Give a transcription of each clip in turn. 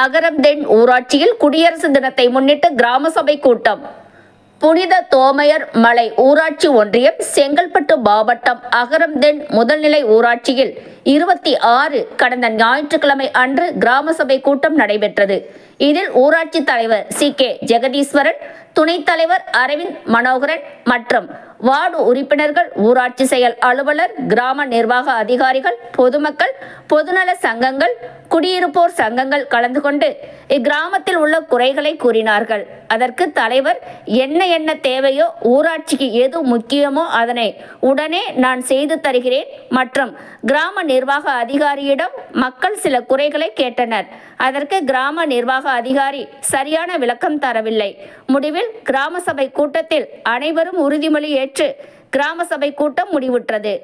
அகரம்தென் ஊராட்சியில் குடியரசு தினத்தை முன்னிட்டு கிராம சபை கூட்டம். புனித தோமையர் மலை ஊராட்சி ஒன்றியம் செங்கல்பட்டு மாவட்டம் அகரம்தென் முதல்நிலை ஊராட்சியில் இருபத்தி ஆறு கடந்த ஞாயிற்றுக்கிழமை அன்று கிராம சபை கூட்டம் நடைபெற்றது. இதில் ஊராட்சி தலைவர் சி. கே. ஜெகதீஸ்வரன் துணைத் தலைவர் அரவிந்த் மனோகரன் மற்றும் வார்டு உறுப்பினர்கள் ஊராட்சி செயல் அலுவலர் கிராம நிர்வாக அதிகாரிகள் பொதுமக்கள் பொதுநல சங்கங்கள் குடியிருப்போர் சங்கங்கள் கலந்து கொண்டு இக்கிராமத்தில் உள்ள குறைகளை கூறினார்கள். அதற்கு தலைவர் என்ன என்ன தேவையோ ஊராட்சிக்கு எது முக்கியமோ அதனை உடனே நான் செய்து தருகிறேன் மற்றும் கிராம நிர்வாக அதிகாரியிடம் மக்கள் சில குறைகளை கேட்டனர். அதற்கு கிராம நிர்வாக அதிகாரி சரியான விளக்கம் தரவில்லை. முடிவில் கிராம சபை கூட்டத்தில் அனைவரும் உறுதிமொழி ஏற்று கிராம சபை கூட்டம் முடிவுற்றது.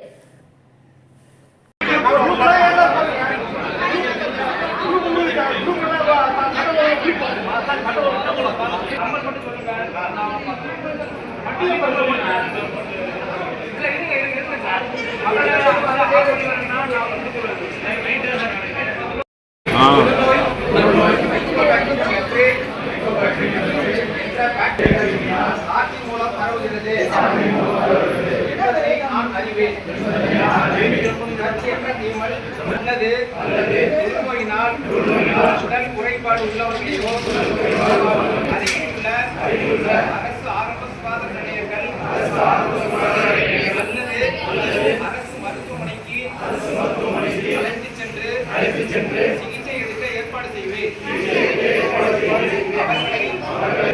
அல்லது உடல் குறைபாடு உள்ளவர்களையோ அருகில் உள்ள அரசு ஆரம்ப சுகாதார நிலையங்கள் அல்லது அரசு மருத்துவமனைக்கு சென்று சிகிச்சை எடுக்க ஏற்பாடு செய்வேன்.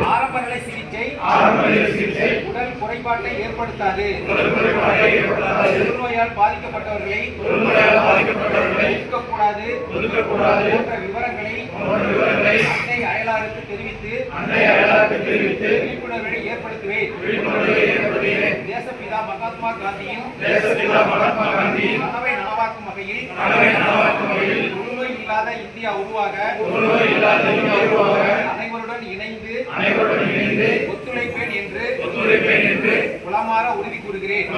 ஆரம்ப நிலை சிகிச்சை உடல் குறைபாட்டை ஏற்படுத்தாது. தொழுநோயால் பாதிக்கப்பட்டவர்களை ஒதுக்கக்கூடாது. போன்ற விவரங்களை அன்னை அயலாருக்கு தெரிவித்து விழிப்புணர்வை ஏற்படுத்துவேன். தேசப்பிதா மகாத்மா காந்தியின் கனவை நனவாக்கும் வகையில் தொழுநோய் இல்லாத இந்தியா உருவாக அனைவருடன் இணைந்து ஒத்துழைப்பேன் என்று உளமாற உறுதி கூறுகிறேன்.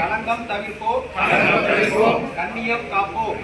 களங்கம் தவிர்ப்போம். கண்ணியம் காப்போம்.